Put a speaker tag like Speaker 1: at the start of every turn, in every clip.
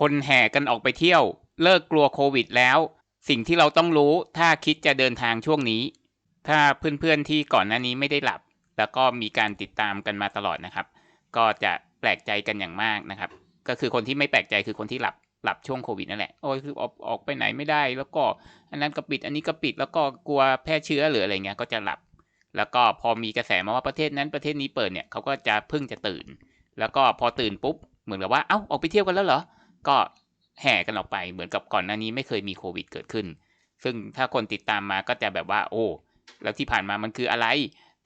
Speaker 1: คนแห่กันออกไปเที่ยว เลิกกลัวโควิดแล้ว สิ่งที่เราต้องรู้ถ้าคิดจะเดินทางช่วงนี้ ถ้าเพื่อนๆที่ก่อนหน้านี้ไม่ได้หลับ แล้วก็มีการติดตามกันมาตลอดนะครับ ก็จะแปลกใจกันอย่างมากนะครับ ก็คือคนที่ไม่แปลกใจคือคนที่หลับหลับช่วงโควิดนั่นแหละ โอ้ยคือออกออกไปไหนไม่ได้ แล้วก็อันนั้นก็ปิด อันนี้ก็ปิด แล้วก็กลัวแพร่เชื้อหรืออะไรเงี้ย ก็จะหลับ แล้วก็พอมีกระแสมาว่าประเทศนั้นประเทศนี้เปิดเนี่ยเขาก็จะเพิ่งจะตื่น แล้วก็พอตื่นปุ๊บ เหมือนกับว่า เอ้า ออกไปเที่ยวกันแล้วเหรอ ก็แห่กันออกไปเหมือนกับก่อนหน้านี้ไม่เคยมีโควิดเกิดขึ้น ซึ่งถ้าคนติดตามมาก็จะแบบว่า โอ้ แล้วที่ผ่านมามันคืออะไร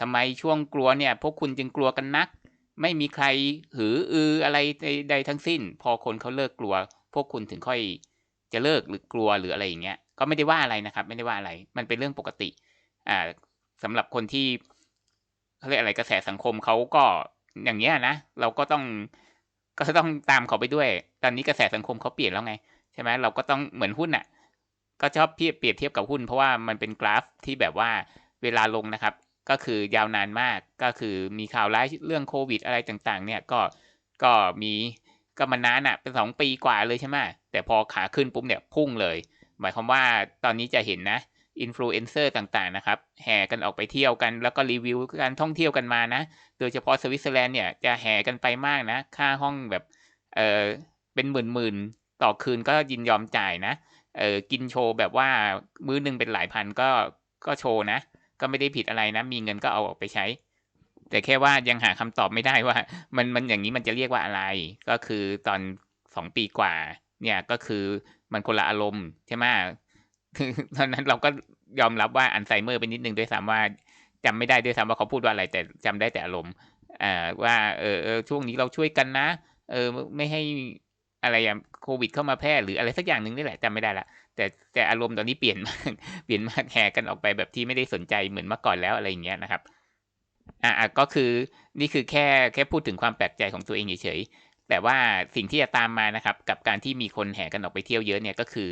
Speaker 1: ทำไมช่วงกลัวเนี่ย พวกคุณจึงกลัวกันนัก ไม่มีใครหืออืออะไรใดทั้งสิ้น พอคนเขาเลิกกลัว พวกคุณถึงค่อยจะเลิกหรือกลัวหรืออะไรอย่างเงี้ย ก็ไม่ได้ว่าอะไรนะครับ ไม่ได้ว่าอะไร มันเป็นเรื่องปกติ อ่าสำหรับคนที่เขาเรียกอะไรกระแสสังคมเขาก็อย่างเงี้ยนะ เราก็ต้อง ก็ต้องตามเขาไปด้วย ตอนนี้กระแสสังคมเขาเปลี่ยนแล้วไง ใช่ไหมเราก็ต้องเหมือนหุ้นอะ ก็ชอบเปรียบเทียบกับหุ้น เพราะว่ามันเป็นกราฟที่แบบว่าเวลาลงนะครับ ก็คือยาวนานมาก ก็คือมีข่าวร้ายเรื่องโควิด อะไรต่างๆ เนี่ยก็ก็มีก็มานานอะ เป็นสองปีกว่าเลยใช่ไหมแต่พอขาขึ้นปุ๊บเนี่ยพุ่งเลย หมายความว่าตอนนี้จะเห็นนะ อินฟลูเอนเซอร์ต่างๆนะครับแห่กันออกไปเที่ยวกัน แล้วก็รีวิวการท่องเที่ยวกันมานะ โดยเฉพาะสวิตเซอร์แลนด์เนี่ยจะแห่กันไปมากนะ ค่าห้องแบบเออเป็นหมื่นๆต่อคืนก็ยินยอมจ่ายนะเออกินโชว์แบบว่ามื้อหนึ่งเป็นหลายพันก็ก็โชว์นะ ก็ไม่ได้ผิดอะไรนะ มีเงินก็เอาออกไปใช้ แต่แค่ว่ายังหาคำตอบไม่ได้ว่า มันมันอย่างนี้มันจะเรียกว่าอะไร ก็คือตอนสองปีกว่า เนี่ยก็คือมันคนละอารมณ์ใช่ไหม ตอนนั้นเราก็ยอมรับว่าอัลไซเมอร์ไปนิดนึงด้วยซ้ำว่าจำไม่ได้ด้วยซ้ำว่าเขาพูดว่าอะไรแต่จำได้แต่อารมณ์อ่าว่าเออเออช่วงนี้เราช่วยกันนะ เออไม่ให้อะไรอย่างโควิดเข้ามาแพร่หรืออะไรสักอย่างหนึ่งนี่แหละจำไม่ได้ละแต่แต่อารมณ์ตอนนี้เปลี่ยนมากเปลี่ยนมากแห่กันออกไปแบบที่ไม่ได้สนใจเหมือนเมื่อก่อนแล้วอะไรอย่างเงี้ยนะครับอ่าก็คือนี่คือแค่แค่พูดถึงความแปลกใจของตัวเองเฉยๆแต่ว่าสิ่งที่จะตามมานะครับ กับการที่มีคนแห่กันออกไปเที่ยวเยอะเนี่ยก็คือ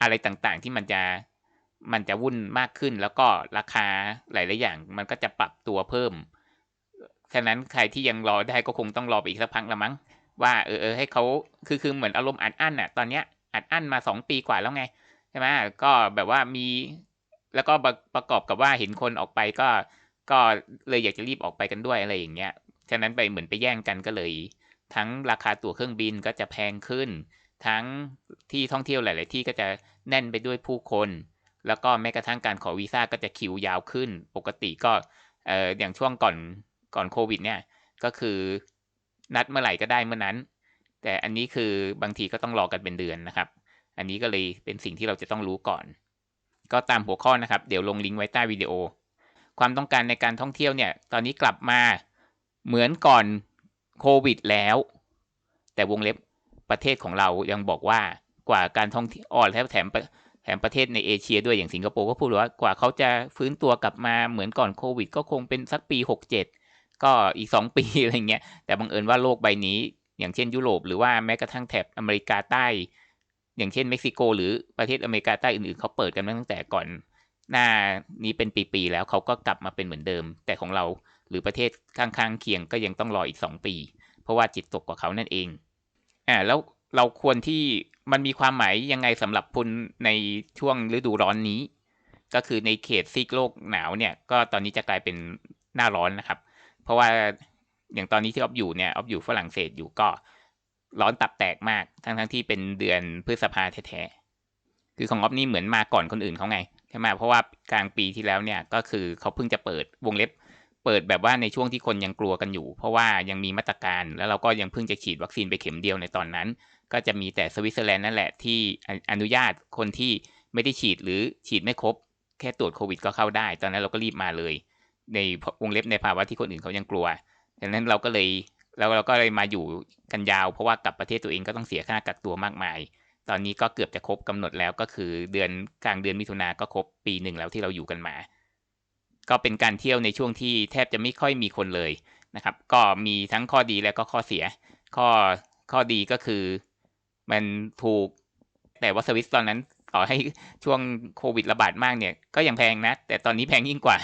Speaker 1: อะไรต่างๆ ที่มันจะมันจะวุ่นมากขึ้น แล้วก็ราคาหลาย ๆ อย่าง มันก็จะปรับตัวเพิ่มฉะนั้นใครที่ยังรอได้ก็คงต้องรอไปอีกสักพักละมั้งว่าเออเออให้เขาคือคือเหมือนอารมณ์อัดอั้นอะตอนเนี้ยอัดอั้นมาสองปีกว่าแล้วไงใช่ไหมก็แบบว่ามี แล้วก็ประกอบกับว่าเห็นคนออกไปก็ ก็เลยอยากจะรีบออกไปกันด้วยอะไรอย่างเงี้ยฉะนั้นไปเหมือนไปแย่งกันก็เลย ทั้งราคาตั๋วเครื่องบินก็จะแพงขึ้น ทั้งที่ท่องเที่ยวหลาย ๆ ที่ก็จะแน่นไปด้วยผู้คน แล้วก็แม้กระทั่งการขอวีซ่าก็จะคิวยาวขึ้น ปกติก็เอ่ออย่างช่วงก่อนก่อนโควิดเนี่ยก็คือนัดเมื่อไหร่ก็ได้เมื่อนั้น แต่อันนี้คือบางทีก็ต้องรอกันเป็นเดือนนะครับ อันนี้ก็เลยเป็นสิ่งที่เราจะต้องรู้ก่อน ก็ตามหัวข้อนะครับ เดี๋ยวลงลิงก์ไว้ใต้วิดีโอ ความต้องการในการท่องเที่ยวเนี่ย ตอนนี้กลับมาเหมือนก่อนโควิดแล้ว แต่วงเล็บ ประเทศของเรายังบอกว่ากว่าการท่องเที่ยวอ่อนแล้วแถมแถมประเทศในเอเชียด้วยอย่างสิงคโปร์ก็พูดว่ากว่าเขาจะฟื้นตัวกลับมาเหมือนก่อนโควิด ก็คงเป็นสักปีหกเจ็ดก็อีกสองปีอะไรเงี้ยแต่บังเอิญว่าโลกใบนี้ อย่างเช่นยุโรปหรือว่าแม้กระทั่งแถบอเมริกาใต้ อย่างเช่นเม็กซิโก หรือประเทศอเมริกาใต้อื่นๆเขาเปิดกันตั้งแต่ก่อน หน้านี้เป็นปีๆแล้วเขาก็กลับมาเป็นเหมือนเดิม แต่ของเราหรือประเทศข้างๆเคียงก็ยังต้องรออีกสองปี เพราะว่าจิตตกกว่าเขานั่นเอง อ่าแล้วเราควรที่มันมีความหมายยังไงสำหรับคุณในช่วงฤดูร้อนนี้ ก็คือในเขตซีกโลกหนาวเนี่ย ก็ตอนนี้จะกลายเป็นหน้าร้อนนะครับ เพราะว่าอย่างตอนนี้ที่ออฟอยู่เนี่ยออฟอยู่ฝรั่งเศสอยู่ก็ร้อนตับแตกมากทั้งทั้งที่เป็นเดือนพฤษภาแท้ๆคือของออฟนี่เหมือนมาก่อนคนอื่นเขาไงใช่ไหมเพราะว่ากลางปีที่แล้วเนี่ยก็คือเขาเพิ่งจะเปิดวงเล็บ เปิดแบบว่าในช่วงที่คนยังกลัวกันอยู่ เพราะว่ายังมีมาตรการแล้วเราก็ยังเพิ่งจะฉีดวัคซีนไปเข็มเดียวในตอนนั้น ก็จะมีแต่สวิตเซอร์แลนด์นั่นแหละที่อนุญาตคนที่ไม่ได้ฉีดหรือฉีดไม่ครบ แค่ตรวจโควิดก็เข้าได้ ตอนนั้นเราก็รีบมาเลย ในวงเล็บในภาวะที่คนอื่นเขายังกลัวดังนั้นเราก็เลยแล้วเราก็เลยมาอยู่กันยาว เพราะว่ากลับประเทศตัวเองก็ต้องเสียค่ากักตัวมากมาย ตอนนี้ก็เกือบจะครบกำหนดแล้วก็คือเดือนกลางเดือนมิถุนาก็ครบปีหนึ่งแล้วที่เราอยู่กันมา ก็เป็นการเที่ยวในช่วงที่แทบจะไม่ค่อยมีคนเลยนะครับ ก็มีทั้งข้อดีและก็ข้อเสีย ข้อข้อดีก็คือมันถูกแต่ว่าสวิสตอนนั้นต่อให้ช่วงโควิดระบาดมากเนี่ย ก็ยังแพงนะ แต่ตอนนี้แพงยิ่งกว่า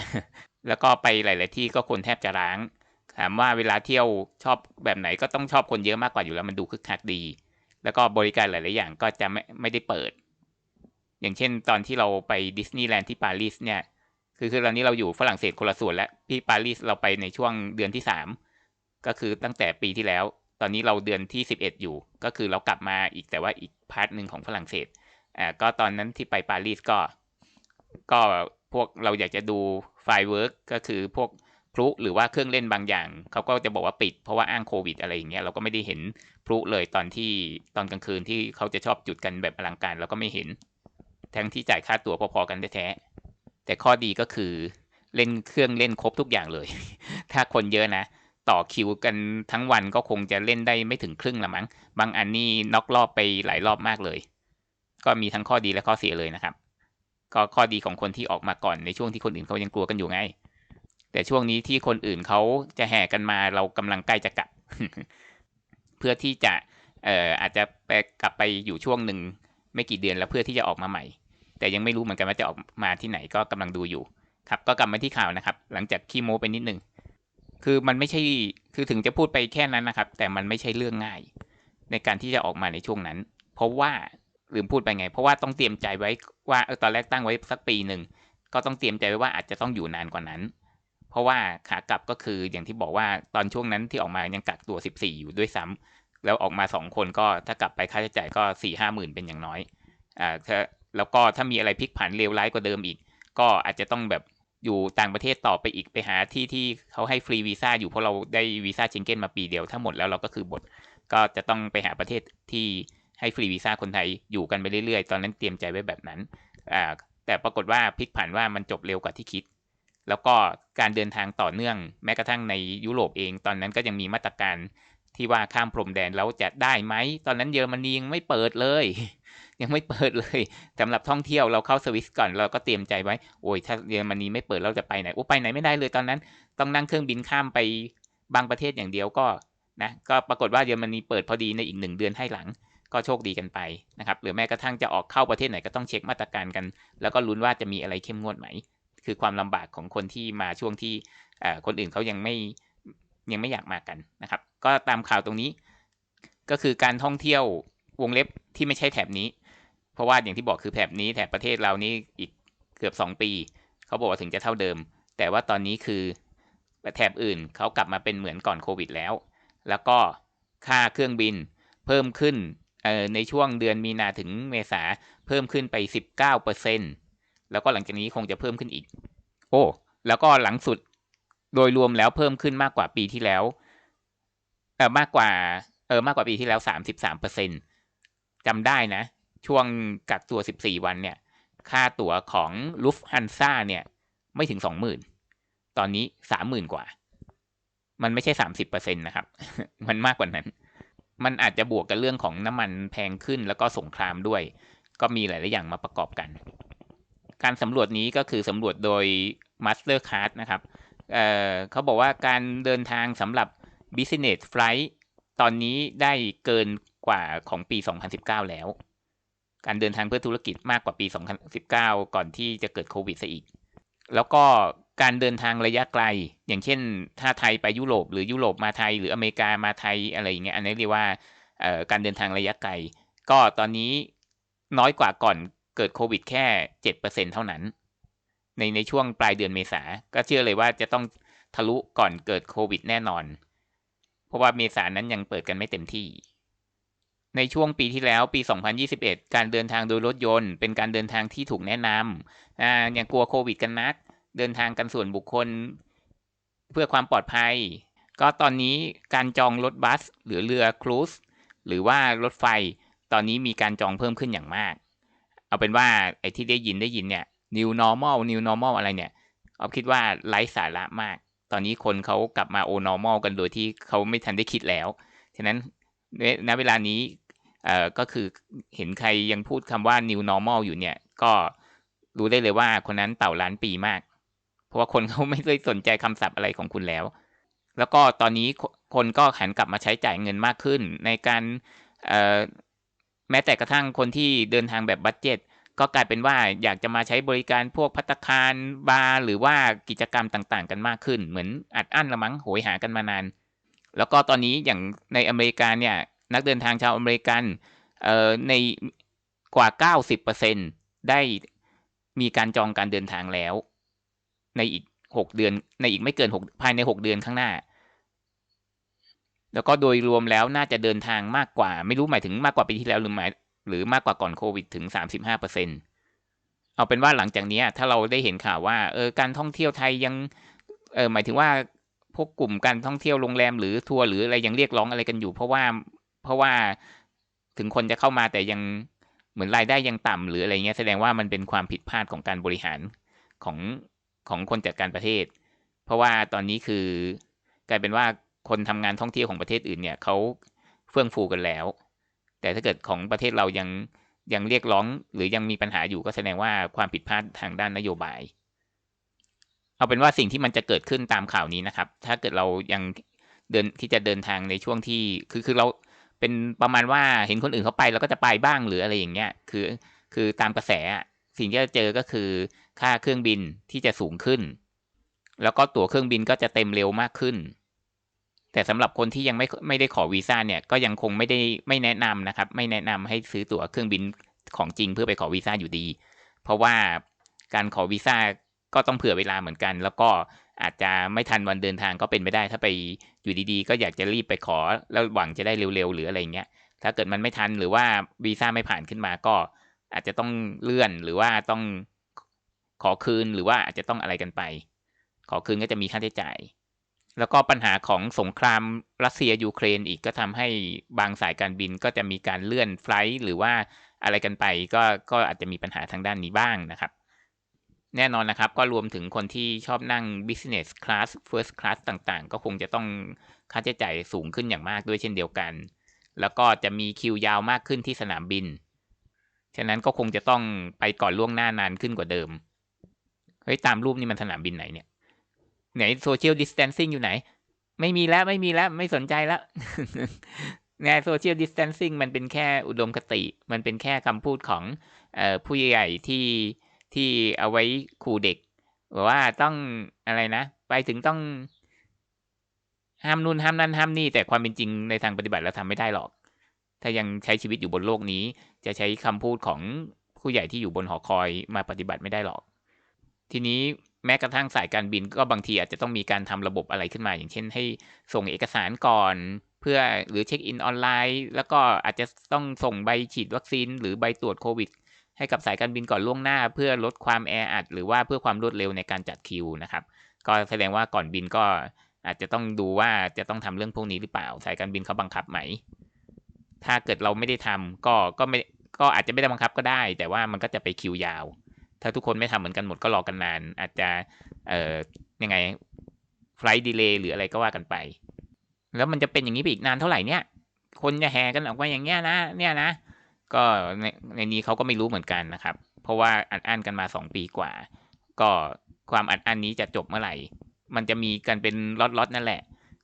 Speaker 1: แล้วก็ไปหลาย ๆ ที่ก็คนแทบจะร้าง ถามว่าเวลาเที่ยวชอบแบบไหนก็ต้องชอบคนเยอะมากกว่าอยู่แล้วมันดูคึกคักดี แล้วก็บริการหลาย ๆ อย่างก็จะไม่ไม่ได้เปิด อย่างเช่นตอนที่เราไปดิสนีย์แลนด์ที่ปารีสเนี่ย คือคือตอนนี้เราอยู่ฝรั่งเศสคนละส่วนแล้วที่ปารีสเราไปในช่วงเดือนที่สามก็คือตั้งแต่ปีที่แล้ว ตอนนี้เราเดือนที่สิบเอ็ดอยู่ ก็คือเรากลับมาอีกแต่ว่าอีกพาร์ทหนึ่งของฝรั่งเศสอ่าก็ตอนนั้นที่ไปปารีสก็ ก็พวกเราอยากจะดูไฟเวิร์กก็คือพวกพลุหรือว่าเครื่องเล่นบางอย่างเขาก็จะบอกว่าปิดเพราะว่าอ้างโควิดอะไรอย่างเงี้ยเราก็ไม่ได้เห็นพลุเลยตอนที่ตอนกลางคืนที่เขาจะชอบจุดกันแบบอลังการเราก็ไม่เห็น ทั้งที่จ่ายค่าตั๋วพอๆกันแท้ๆ แต่ข้อดีก็คือเล่นเครื่องเล่นครบทุกอย่างเลย ถ้าคนเยอะนะ ต่อคิวกันทั้งวันก็คงจะเล่นได้ไม่ถึงครึ่งละมั้ง บางอันนี่น็อกรอบไปหลายรอบมากเลย ก็มีทั้งข้อดีและข้อเสียเลยนะครับ ก็ข้อดีของคนที่ออกมาก่อนในช่วงที่คนอื่นเขายังกลัวกันอยู่ไง แต่ช่วงนี้ที่คนอื่นเขาจะแห่กันมาเรากำลังใกล้จะกลับ เพื่อที่จะเอ่ออาจจะไปกลับไปอยู่ช่วงหนึ่งไม่กี่เดือนแล้วเพื่อที่จะออกมาใหม่ แต่ยังไม่รู้เหมือนกันว่าจะออกมาที่ไหนก็กำลังดูอยู่ ครับ ก็กลับมาที่ข่าวนะครับ หลังจากขี้โม้ไปนิดนึงคือมันไม่ใช่คือถึงจะพูดไปแค่นั้นนะครับ แต่มันไม่ใช่เรื่องง่าย ในการที่จะออกมาในช่วงนั้น เพราะว่าลืมพูดไปไง เพราะว่าต้องเตรียมใจไว้ว่าเออตอนแรกตั้งไว้สักปีหนึ่งก็ต้องเตรียมใจไว้ว่าอาจจะต้องอยู่นานกว่านั้น เพราะว่าขากลับก็คืออย่างที่บอกว่าตอนช่วงนั้นที่ออกมายังกักตัว 14 อยู่ด้วยซ้ำแล้วออกมา 2 คนก็ถ้ากลับไปค่าใช้จ่ายก็4ี่ห้าหมื่นเป็นอย่างน้อยอ่าถ้า แล้วก็ถ้ามีอะไรพลิกผันเลวร้ายกว่าเดิมอีก ก็อาจจะต้องแบบอยู่ต่างประเทศต่อไปอีกไปหาที่ที่เขาให้ฟรีวีซ่าอยู่เพราะเราได้วีซ่าเชงเก้นมาปีเดียวถ้าหมดแล้วเราก็คือบทก็จะต้องไปหาประเทศที่ให้ฟรีวีซ่าคนไทยอยู่กันไปเรื่อยๆ ตอนนั้นเตรียมใจไว้แบบนั้นอ่าแต่ปรากฏว่าพลิกผันว่ามันจบเร็วกว่าที่คิด แล้วก็การเดินทางต่อเนื่องแม้กระทั่งในยุโรปเอง ตอนนั้นก็ยังมีมาตรการ ที่ว่าข้ามพรมแดนแล้วจะได้ไหม ตอนนั้นเยอรมนียังไม่เปิดเลย ยังไม่เปิดเลยสำหรับท่องเที่ยวเราเข้าสวิสก่อนเราก็เตรียมใจไว้ โอ้ยถ้าเยอรมนีไม่เปิดเราจะไปไหนโอ้ไปไหนไม่ได้เลยตอนนั้น ต้องนั่งเครื่องบินข้ามไปบางประเทศอย่างเดียวก็นะก็ปรากฏว่าเยอรมนีเปิดพอดีในอีกหนึ่งเดือนให้หลัง ก็โชคดีกันไปนะครับหรือแม้กระทั่งจะออกเข้าประเทศไหนก็ต้องเช็คมาตรการกัน แล้วก็ลุ้นว่าจะมีอะไรเข้มงวดไหม คือความลำบากของคนที่มาช่วงที่คนอื่นเขายังไม่ยังไม่อยากมากันนะครับ ก็ตามข่าวตรงนี้ ก็คือการท่องเที่ยววงเล็บที่ไม่ใช่แถบนี้ เพราะว่าอย่างที่บอกคือแถบนี้แถบประเทศเรานี่อีกเกือบ 2 ปี เขาบอกว่าถึงจะเท่าเดิม แต่ว่าตอนนี้คือแถบอื่นเขากลับมาเป็นเหมือนก่อนโควิดแล้ว แล้วก็ค่าเครื่องบินเพิ่มขึ้นในช่วงเดือนมีนาถึงเมษาเพิ่มขึ้นไป 19%แล้วก็หลังจากนี้คงจะเพิ่มขึ้นอีก โอ้ แล้วก็หลังสุดโดยรวมแล้วเพิ่มขึ้นมากกว่าปีที่แล้ว เออมากกว่า เออมากกว่าปีที่แล้ว33%จำได้นะ ช่วงกักตัว14วันเนี่ย ค่าตั๋วของลุฟฮันซ่าเนี่ย ไม่ถึง20,000ตอนนี้30,000กว่า มันไม่ใช่30%นะครับ มันมากกว่านั้น มันอาจจะบวกกับเรื่องของน้ำมันแพงขึ้นแล้วก็สงครามด้วย ก็มีหลาย ๆ อย่างมาประกอบกัน การสำรวจนี้ก็คือสำรวจโดย Mastercard นะครับเเขาบอกว่าการเดินทางสำหรับ business flight ตอนนี้ได้เกินกว่าของปี 2019 แล้ว การเดินทางเพื่อธุรกิจมากกว่าปี 2019 ก่อนที่จะเกิดโควิดซะอีก แล้วก็การเดินทางระยะไกล อย่างเช่น ถ้าไทยไปยุโรป หรือยุโรปมาไทย หรืออเมริกามาไทยอะไรอย่างเงี้ย อันนี้เรียกว่าการเดินทางระยะไกล ก็ตอนนี้น้อยกว่าก่อนเกิดโควิดแค่ 7%เท่านั้น ในในช่วงปลายเดือนเมษา ก็เชื่อเลยว่าจะต้องทะลุก่อนเกิดโควิดแน่นอน ราะว่าเมษานั้นยังเปิดกันไม่เต็มที่ ในช่วงปีที่แล้วปี 2021 การเดินทางโดยรถยนต์ เป็นการเดินทางที่ถูกแนะนำอ่าอย่างกลัวโควิดกันนัก เดินทางกันส่วนบุคคล เพื่อความปลอดภัย ก็ตอนนี้การจองรถบัส หรือเรือครูซหรือว่ารถไฟ ตอนนี้มีการจองเพิ่มขึ้นอย่างมาก เอาเป็นว่าไอ้ที่ได้ยินได้ยินเนี่ย new normal new normal อะไรเนี่ยเอาคิดว่าไร้สาระมาก ตอนนี้คนเขากลับมาโอ normal กันโดยที่เขาไม่ทันได้คิดแล้ว ฉะนั้นณเวลานี้ก็คือเห็นใครยังพูดคำว่า new normal อยู่เนี่ย ก็รู้ได้เลยว่าคนนั้นเต่าล้านปีมาก เพราะว่าคนเขาไม่ได้สนใจคำศัพท์อะไรของคุณแล้ว แล้วก็ตอนนี้คนก็หันกลับมาใช้จ่ายเงินมากขึ้น ในการแม้แต่กระทั่งคนที่เดินทางแบบบัตเจ็ต ก็กลายเป็นว่าอยากจะมาใช้บริการพวกพัตคารบาร์หรือว่ากิจกรรมต่างๆ กันมากขึ้น เหมือนอัดอั้นละมั้งโหยหากันมานาน แล้วก็ตอนนี้อย่างในอเมริกาเนี่ยนักเดินทางชาวอเมริกันเอ่อในกว่า 90%ได้มีการจองการเดินทางแล้ว ในอีก 6 เดือนในอีกไม่เกิน 6 ภายใน 6 เดือนข้างหน้า แล้วก็โดยรวมแล้วน่าจะเดินทางมากกว่า ไม่รู้หมายถึงมากกว่าปีที่แล้วหรือหมาย หรือมากกว่าก่อนโควิดถึง 35%เอาเป็นว่าหลังจากนี้ถ้าเราได้เห็นข่าวว่าเออการท่องเที่ยวไทยยังเออหมายถึงว่าพวกกลุ่มการท่องเที่ยวโรงแรมหรือทัวร์หรืออะไรยังเรียกร้องอะไรกันอยู่ เพราะว่าเพราะว่าถึงคนจะเข้ามาแต่ยังเหมือนรายได้ยังต่ำหรืออะไรเงี้ยแสดงว่ามันเป็นความผิดพลาดของการบริหารของของคนจัดการประเทศ เพราะว่าตอนนี้คือกลายเป็นว่าคนทำงานท่องเที่ยวของประเทศอื่นเนี่ยเขาเฟื่องฟูกันแล้ว แต่ถ้าเกิดของประเทศเรายังยังเรียกร้องหรือยังมีปัญหาอยู่ก็แสดงว่าความผิดพลาดทางด้านนโยบาย เอาเป็นว่าสิ่งที่มันจะเกิดขึ้นตามข่าวนี้นะครับ ถ้าเกิดเรายังเดินที่จะเดินทางในช่วงที่คือคือเราเป็นประมาณว่าเห็นคนอื่นเขาไปเราก็จะไปบ้างหรืออะไรอย่างเงี้ยคือคือตามกระแสสิ่งที่จะเจอก็คือค่าเครื่องบินที่จะสูงขึ้น แล้วก็ตั๋วเครื่องบินก็จะเต็มเร็วมากขึ้น แต่สำหรับคนที่ยังไม่ไม่ได้ขอวีซ่าเนี่ยก็ยังคงไม่ได้ไม่แนะนำนะครับ ไม่แนะนำให้ซื้อตั๋วเครื่องบินของจริงเพื่อไปขอวีซ่าอยู่ดี เพราะว่าการขอวีซ่าก็ต้องเผื่อเวลาเหมือนกัน แล้วก็อาจจะไม่ทันวันเดินทางก็เป็นไปได้ ถ้าไปอยู่ดีๆ ก็อยากจะรีบไปขอแล้วหวังจะได้เร็วๆหรืออะไรเงี้ยถ้าเกิดมันไม่ทันหรือว่าวีซ่าไม่ผ่านขึ้นมาก็อาจจะต้องเลื่อนหรือว่าต้องขอคืนหรือว่าอาจจะต้องอะไรกันไป ขอคืนก็จะมีค่าใช้จ่าย แล้วก็ปัญหาของสงครามรัสเซียยูเครนอีกก็ทำให้บางสายการบินก็จะมีการเลื่อนไฟล์หรือว่าอะไรกันไปก็ก็อาจจะมีปัญหาทางด้านนี้บ้างนะครับ แน่นอนนะครับก็รวมถึงคนที่ชอบนั่ง business class first class ต่างๆ ก็คงจะต้องค่าใช้จ่ายสูงขึ้นอย่างมากด้วยเช่นเดียวกัน แล้วก็จะมีคิวยาวมากขึ้นที่สนามบิน ฉะนั้นก็คงจะต้องไปก่อนล่วงหน้านานขึ้นกว่าเดิมเฮ้ยตามรูปนี่มันสนามบินไหนเนี่ย ไหนโซเชียลดิส a ทนซิ่งอยู่ไหน ไม่มีแล้วไม่มีแล้วไม่สนใจแล้วในโซเชียลดิส a ทนซิ่งมันเป็นแค่อุดมคติ มันเป็นแค่คำพูดของออผู้ใหญ่ที่ที่เอาไว้ขู่เด็กว่าต้องอะไรนะ ไปถึงต้องห้ามนู่นห้ามนั่นห้ามนี่ แต่ความเป็นจริงในทางปฏิบัติแล้วทำไม่ได้หรอก ถ้ายังใช้ชีวิตอยู่บนโลกนี้ จะใช้คำพูดของผู้ใหญ่ที่อยู่บนหอคอยมาปฏิบัติไม่ได้หรอก ทีนี้ แม้กระทั่งสายการบินก็บางทีอาจจะต้องมีการทำระบบอะไรขึ้นมา อย่างเช่น ให้ส่งเอกสารก่อนเพื่อหรือเช็คอินออนไลน์ แล้วก็อาจจะต้องส่งใบฉีดวัคซีน หรือใบตรวจโควิด ให้กับสายการบินก่อนล่วงหน้า เพื่อลดความแออัดหรือว่าเพื่อความรวดเร็วในการจัดคิวนะครับ ก็แสดงว่าก่อนบินก็อาจจะต้องดูว่าจะต้องทำเรื่องพวกนี้หรือเปล่า สายการบินเขาบังคับไหม ถ้าเกิดเราไม่ได้ทำก็ก็ไม่ก็อาจจะไม่ได้บังคับก็ได้ แต่ว่ามันก็จะไปคิวยาว ถ้าทุกคนไม่ทำเหมือนกันหมดก็รอกันนาน อาจจะเอ่อยังไงไฟล์ดีเลย์หรืออะไรก็ว่ากันไป แล้วมันจะเป็นอย่างนี้ไปอีกนานเท่าไหร่เนี่ย คนจะแห่กันออกมาอย่างเงี้ยนะ เนี่ยนะ ก็ในในนี้เขาก็ไม่รู้เหมือนกันนะครับ เพราะว่าอัดอั้นกันมาสองปีกว่า ก็ความอัดอั้นนี้จะจบเมื่อไหร่ มันจะมีกันเป็นล็อตๆนั่นแหละ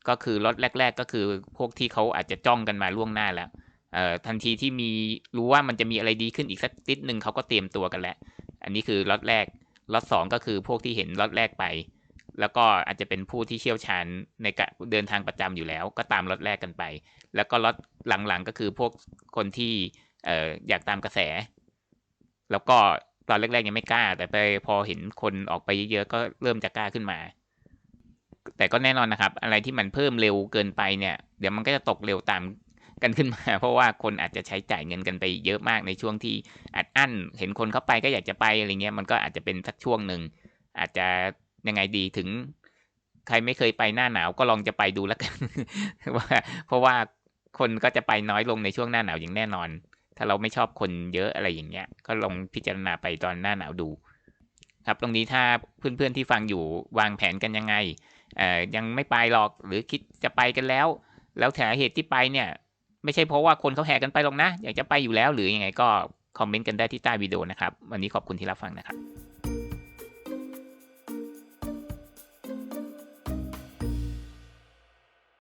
Speaker 1: ก็คือล็อตแรก ๆ ก็คือพวกที่เขาอาจจะจ้องกันมาล่วงหน้าแล้วเอ่อทันทีที่มีรู้ว่ามันจะมีอะไรดีขึ้นอีกสักนิดหนึ่งเขาก็เตรียมตัวกันแล้ว อันนี้คือล็อตแรกล็อตสองก็คือพวกที่เห็นล็อตแรกไป แล้วก็อาจจะเป็นผู้ที่เชี่ยวชาญในการเดินทางประจำอยู่แล้ว ก็ตามล็อตแรกกันไป แล้วก็ล็อตหลังๆก็คือพวกคนที่เอ่ออยากตามกระแส แล้วก็ตอนแรกๆยังไม่กล้า แต่ไปพอเห็นคนออกไปเยอะๆก็เริ่มจะกล้าขึ้นมา แต่ก็แน่นอนนะครับ อะไรที่มันเพิ่มเร็วเกินไปเนี่ย เดี๋ยวมันก็จะตกเร็วตาม กันขึ้นมา เพราะว่าคนอาจจะใช้จ่ายเงินกันไปเยอะมากในช่วงที่อัดอั้น เห็นคนเข้าไปก็อยากจะไปอะไรเงี้ยมันก็อาจจะเป็นสักช่วงหนึ่งอาจจะยังไงดีถึง ใครไม่เคยไปหน้าหนาวก็ลองจะไปดูแล้วกันว่าเพราะว่าคนก็จะไปน้อยลงในช่วงหน้าหนาวอย่างแน่นอน ถ้าเราไม่ชอบคนเยอะอะไรอย่างเงี้ย ก็ลองพิจารณาไปตอนหน้าหนาวดู ครับตรงนี้ถ้าเพื่อนๆที่ฟังอยู่วางแผนกันยังไงเอ่อยังไม่ไปหรอกหรือคิดจะไปกันแล้ว แล้วสาเหตุที่ไปเนี่ย ไม่ใช่เพราะว่าคนเขาแห่กันไปหรอกนะ อยากจะไปอยู่แล้วหรือยังไงก็คอมเมนต์กันได้ที่ใต้วิดีโอนะครับ วันนี้ขอบคุณที่รับฟังนะครับ